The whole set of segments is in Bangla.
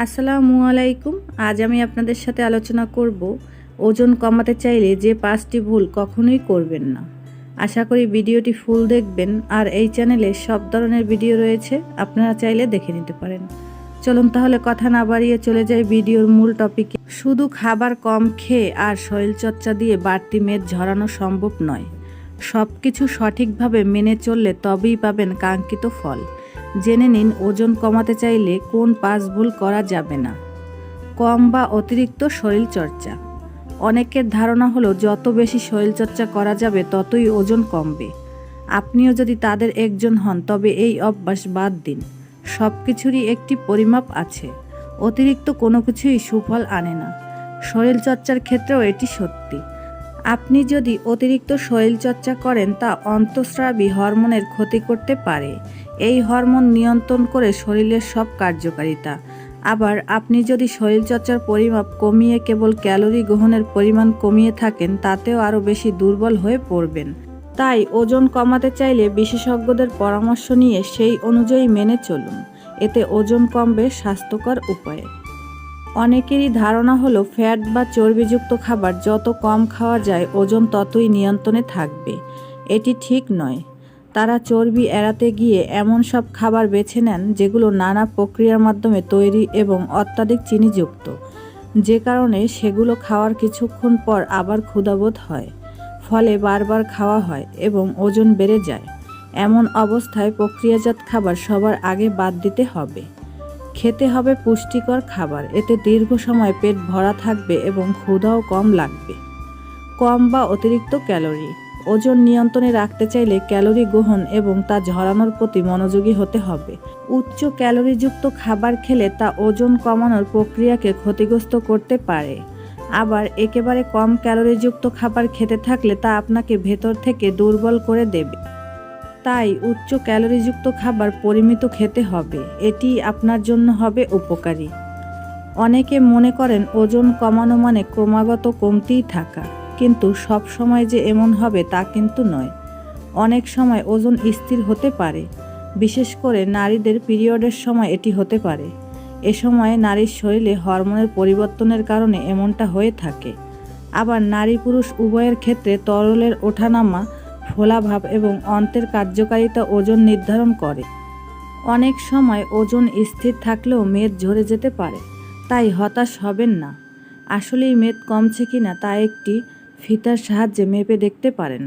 আসসালামু আলাইকুম। আজ আমি আপনাদের সাথে আলোচনা করব ওজন কমাতে চাইলে যে পাঁচটি ভুল কখনোই করবেন না। আশা করি ভিডিওটি ফুল দেখবেন আর এই চ্যানেলে সব ধরনের ভিডিও রয়েছে, আপনারা চাইলে দেখে নিতে পারেন। চলুন তাহলে কথা না বাড়িয়ে চলে যাই ভিডিওর মূল টপিকে। শুধু খাবার কম খেয়ে আর শরীরচর্চা দিয়ে বাড়তি মেদ ঝরানো সম্ভব নয়। সব কিছু সঠিকভাবে মেনে চললে তবেই পাবেন কাঙ্ক্ষিত ফল। জেনে নিন ওজন কমাতে চাইলে কোন পাঁচ ভুল করা যাবে না। কম বা অতিরিক্ত শরীরচর্চা অনেকের ধারণা হলো, যত বেশি শরীরচর্চা করা যাবে, ততই ওজন কমবে। আপনিও যদি তাদের একজন হন, তবে এই অভ্যাস বাদ দিন। সব কিছুরই একটি পরিমাপ আছে। অতিরিক্ত কোনো কিছুই সুফল আনে না। শরীরচর্চার ক্ষেত্রেও এটি সত্যি। আপনি যদি অতিরিক্ত শরীরচর্চা করেন, তা অন্তঃস্রাবী হরমোনের ক্ষতি করতে পারে। এই হরমোন নিয়ন্ত্রণ করে শরীরের সব কার্যকারিতা। আবার আপনি যদি শরীরচর্চার পরিমাপ কমিয়ে কেবল ক্যালোরি গ্রহণের পরিমাণ কমিয়ে থাকেন, তাতেও আরও বেশি দুর্বল হয়ে পড়বেন। তাই ওজন কমাতে চাইলে বিশেষজ্ঞদের পরামর্শ নিয়ে সেই অনুযায়ী মেনে চলুন। এতে ওজন কমবে স্বাস্থ্যকর উপায়ে। অনেকেরই ধারণা হলো, ফ্যাট বা চর্বিযুক্ত খাবার যত কম খাওয়া যায়, ওজন ততই নিয়ন্ত্রণে থাকবে। এটি ঠিক নয়। তারা চর্বি এড়াতে গিয়ে এমন সব খাবার বেছে নেন যেগুলো নানা প্রক্রিয়ার মাধ্যমে তৈরি এবং অত্যাধিক চিনিযুক্ত। যে কারণে সেগুলো খাওয়ার কিছুক্ষণ পর আবার ক্ষুধাবোধ হয়, ফলে বারবার খাওয়া হয় এবং ওজন বেড়ে যায়। এমন অবস্থায় প্রক্রিয়াজাত খাবার সবার আগে বাদ দিতে হবে। খেতে হবে পুষ্টিকর খাবার, এতে দীর্ঘ সময় পেট ভরা থাকবে এবং ক্ষুধাও কম লাগবে। কম বা অতিরিক্ত ক্যালোরি। ওজন নিয়ন্ত্রণে রাখতে চাইলে ক্যালোরি গ্রহণ এবং তা ঝরানোর প্রতি মনোযোগী হতে হবে। উচ্চ ক্যালোরিযুক্ত খাবার খেলে তা ওজন কমানোর প্রক্রিয়াকে ক্ষতিগ্রস্ত করতে পারে। আবার একেবারে কম ক্যালোরিযুক্ত খাবার খেতে থাকলে তা আপনাকে ভেতর থেকে দুর্বল করে দেবে। তাই উচ্চ ক্যালোরিযুক্ত খাবার পরিমিত খেতে হবে। এটি আপনার জন্য হবে উপকারী। অনেকে মনে করেন ওজন কমানো মানে ক্রমাগত কমতেই থাকা। কিন্তু সব সময় যে এমন হবে তা কিন্তু নয়। অনেক সময় ওজন স্থির হতে পারে। বিশেষ করে নারীদের পিরিয়ডের সময় এটি হতে পারে। এ সময় নারীর শরীরে হরমোনের পরিবর্তনের কারণে এমনটা হয়ে থাকে। আবার নারী পুরুষ উভয়ের ক্ষেত্রে তরলের ওঠানামা, ফোলাভাব এবং অন্তের কার্যকারিতা ওজন নির্ধারণ করে। অনেক সময় ওজন স্থির থাকলেও মেদ ঝরে যেতে পারে, তাই হতাশ হবেন না। আসলেই মেদ কমছে কিনা তা একটি ফিতার সাহায্যে মেপে দেখতে পারেন।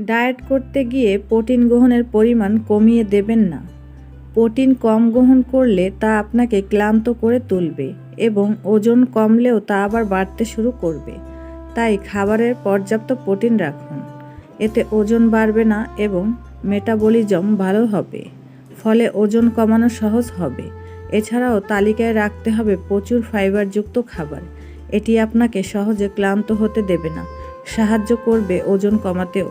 ডায়েট করতে গিয়ে প্রোটিন গ্রহণের পরিমাণ কমিয়ে দেবেন না। প্রোটিন কম গ্রহণ করলে তা আপনাকে ক্লান্ত করে তুলবে এবং ওজন কমলেও তা আবার বাড়তে শুরু করবে। তাই খাবারের পর্যাপ্ত প্রোটিন রাখুন। এতে ওজন বাড়বে না এবং মেটাবলিজম ভালো হবে, ফলে ওজন কমানো সহজ হবে। এছাড়াও তালিকায় রাখতে হবে প্রচুর ফাইবারযুক্ত খাবার। এটি আপনাকে সহজে ক্লান্ত হতে দেবে না। সাহায্য করবে ওজন কমাতেও।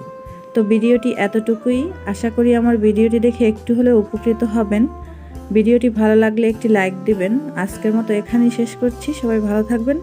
তো ভিডিওটি এতটুকুই। আশা করি আমার ভিডিওটি দেখে একটু হলেও উপকৃত হবেন। ভিডিওটি ভালো লাগলে একটি লাইক দিবেন। আজকের মতো এখানেই শেষ করছি। সবাই ভালো থাকবেন।